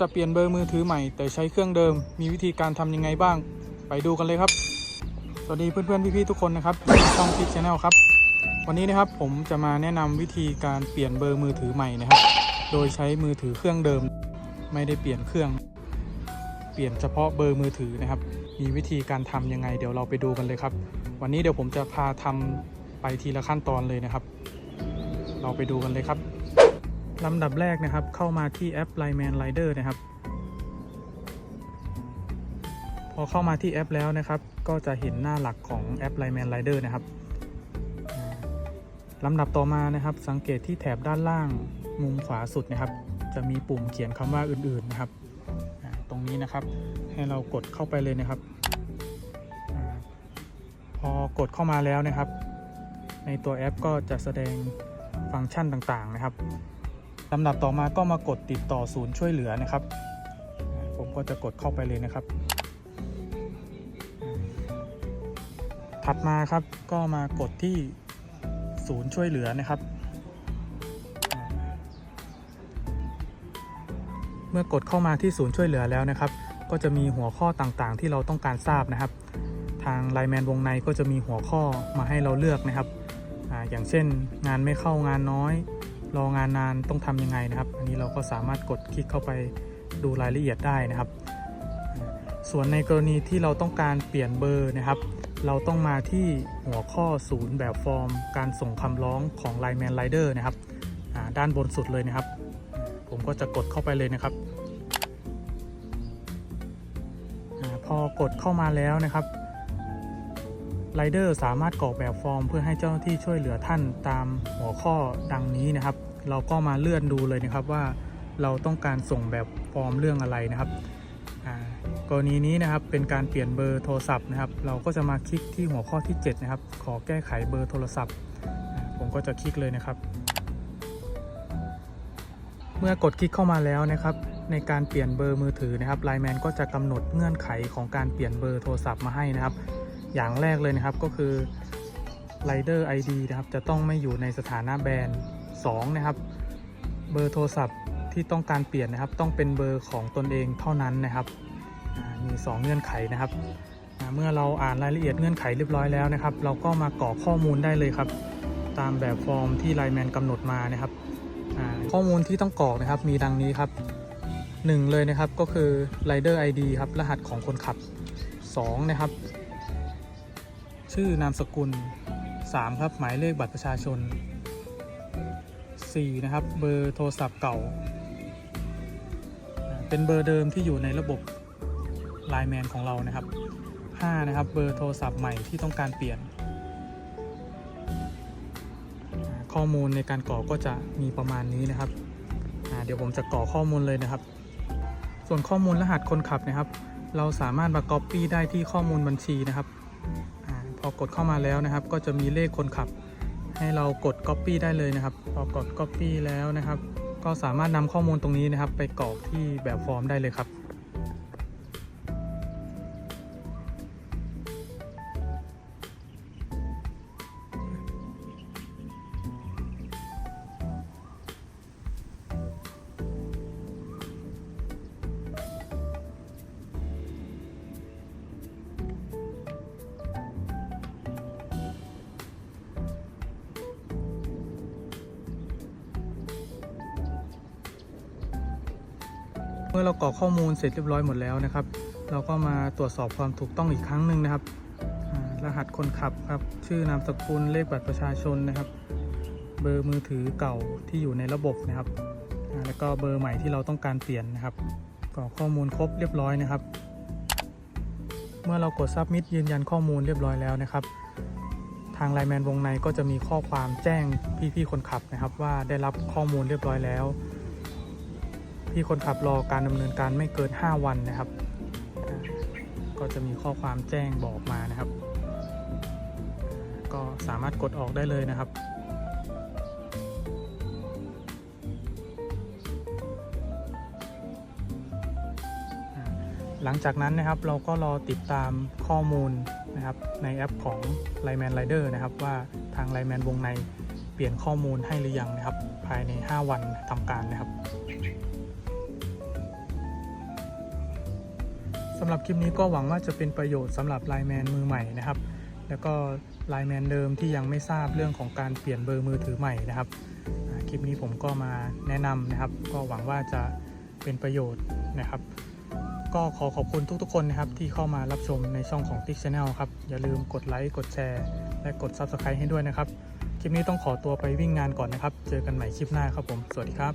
จะเปลี่ยนเบอร์มือถือใหม่แต่ใช้เครื่องเดิม มีวิธีการทำยังไงบ้าง ไปดูกันเลยครับ สวัสดีเพื่อนๆพี่ๆทุกคนนะครับช่องพิกชแนลครับ วันนี้นะครับผมจะมาแนะนำวิธีการเปลี่ยนเบอร์มือถือใหม่นะครับ โดยใช้มือถือเครื่องเดิม ไม่ได้เปลี่ยนเครื่อง เปลี่ยนเฉพาะเบอร์มือถือนะครับ มีวิธีการทำยังไง เดี๋ยวเราไปดูกันเลยครับ วันนี้เดี๋ยวผมจะพาทำไปทีละขั้นตอนเลยนะครับ เราไปดูกันเลยครับ ลำดับแรกนะครับเข้ามาที่แอป Line Man Rider นะครับ พอเข้ามาที่แอปแล้วนะครับ ก็จะเห็นหน้าหลักของแอป Line Man Rider นะครับลำดับต่อมานะครับ สังเกตที่แถบด้านล่างมุมขวาสุดนะครับ จะมีปุ่มเขียนคำว่าอื่นๆนะครับ ตรงนี้นะครับให้เรากดเข้าไปเลยนะครับ พอกดเข้ามาแล้วนะครับ ในตัวแอปก็จะแสดงฟังก์ชันต่างๆนะครับ ลำดับต่อมาก็มากดติดต่อศูนย์ช่วยเหลือนะครับ ผมก็จะกดเข้าไปเลยนะครับ ถัดมาครับก็มากดที่ศูนย์ช่วยเหลือนะครับ เมื่อกดเข้ามาที่ศูนย์ช่วยเหลือแล้วนะครับ ก็จะมีหัวข้อต่างๆ ที่เราต้องการทราบนะครับ ทางไลแมนวงในก็จะมีหัวข้อมาให้เราเลือกนะครับออย่างเช่นงานไม่เข้างานน้อย รองานนานต้องทำยังไงนะครับ อันนี้เราก็สามารถกดคลิกเข้าไปดูรายละเอียดได้นะครับ ส่วนในกรณีที่เราต้องการเปลี่ยนเบอร์นะครับ เราต้องมาที่หัวข้อศูนย์แบบฟอร์ม การส่งคำร้องของ Line Man Rider นะครับด้านบนสุดเลยนะครับ ผมก็จะกดเข้าไปเลยนะครับอพอกดเข้ามาแล้วนะครับ ไรเดอร์สามารถกรอกแบบฟอร์มเพื่อให้เจ้าหน้าที่ช่วยเหลือท่านตามหัวข้อดังนี้นะครับ เราก็มาเลื่อนดูเลยนะครับว่าเราต้องการส่งแบบฟอร์มเรื่องอะไรนะครับกรณีนี้นะครับเป็นการเปลี่ยนเบอร์โทรศัพท์นะครับ เราก็จะมาคลิกที่หัวข้อที่ 7 นะครับ ขอแก้ไขเบอร์โทรศัพท์ ผมก็จะคลิกเลยนะครับ เมื่อกดคลิกเข้ามาแล้วนะครับ ในการเปลี่ยนเบอร์มือถือนะครับไลแมนก็จะกำหนดเงื่อนไขของการเปลี่ยนเบอร์โทรศัพท์มาให้นะครับ อย่างแรกเลยนะครับก็คือ Rider ID นะครับ จะต้องไม่อยู่ในสถานะแบน2นะครับ เบอร์โทรศัพท์ที่ต้องการเปลี่ยนนะครับ ต้องเป็นเบอร์ของตนเองเท่านั้นนะครับมี 2 เงื่อนไขนะครับเมื่อเราอ่านรายละเอียดเงื่อนไขเรียบร้อยแล้วนะครับ เราก็มากรอกข้อมูลได้เลยครับ ตามแบบฟอร์มที่ไลแมนกำหนดมานะครับข้อมูลที่ต้องกรอกนะครับมีดังนี้ครับหนึ่งเลยนะครับก็คือ Rider ID ครับรหัสของคนขับ 2 นะครับ ชื่อนามสกุล 3 ครับ หมายเลขบัตรประชาชน 4 นะครับ เบอร์โทรศัพท์เก่า เป็นเบอร์เดิมที่อยู่ในระบบ Line Man ของเรานะครับ 5 นะครับ เบอร์โทรศัพท์ใหม่ที่ต้องการเปลี่ยน ข้อมูลในการกรอกก็จะมีประมาณนี้นะครับเดี๋ยวผมจะกรอกข้อมูลเลยนะครับ ส่วนข้อมูลรหัสคนขับนะครับ เราสามารถมา Copy ได้ที่ข้อมูลบัญชีนะครับ พอกดเข้ามาแล้วนะครับ ก็จะมีเลขคนขับ ให้เรากด Copy ได้เลยนะครับ พอกด Copy แล้วนะครับ ก็สามารถนำข้อมูลตรงนี้นะครับ ไปกรอกที่แบบฟอร์มได้เลยครับ เมื่อเรากรอกข้อมูลเสร็จเรียบร้อยหมดแล้วนะครับ เราก็มาตรวจสอบความถูกต้องอีกครั้งหนึ่งนะครับ รหัสคนขับครับ ชื่อนามสกุลเลขบัตรประชาชนนะครับ เบอร์มือถือเก่าที่อยู่ในระบบนะครับ แล้วก็เบอร์ใหม่ที่เราต้องการเปลี่ยนนะครับกรอกข้อมูลครบเรียบร้อยนะครับ เมื่อเรากด submit ยืนยันข้อมูลเรียบร้อยแล้วนะครับ ทางไลแมนวงในก็จะมีข้อความแจ้งพี่ๆคนขับนะครับ ว่าได้รับข้อมูลเรียบร้อยแล้ว พี่คนขับรอการดำเนินการไม่เกิน 5 วันนะครับ ก็จะมีข้อความแจ้งบอกมานะครับ ก็สามารถกดออกได้เลยนะครับหลังจากนั้นนะครับเราก็รอติดตามข้อมูลนะครับในแอปของ Line Man Rider นะครับว่าทาง Line Man วงในเปลี่ยนข้อมูลให้หรือยังนะครับ ภายใน 5 วันทำการนะครับ สำหรับคลิปนี้ก็หวังว่าจะเป็นประโยชน์สำหรับไลน์แมนมือใหม่นะครับ แล้วก็ไลน์แมนเดิมที่ยังไม่ทราบเรื่องของการเปลี่ยนเบอร์มือถือใหม่นะครับคลิปนี้ผมก็มาแนะนำนะครับ ก็หวังว่าจะเป็นประโยชน์นะครับ ก็ขอขอบคุณทุกๆ คนนะครับที่เข้ามารับชมในช่องของ Tik Channel ครับ อย่าลืมกดไลค์กดแชร์ และกด Subscribe ให้ด้วยนะครับ คลิปนี้ต้องขอตัวไปวิ่งงานก่อนนะครับ เจอกันใหม่คลิปหน้าครับผม สวัสดีครับ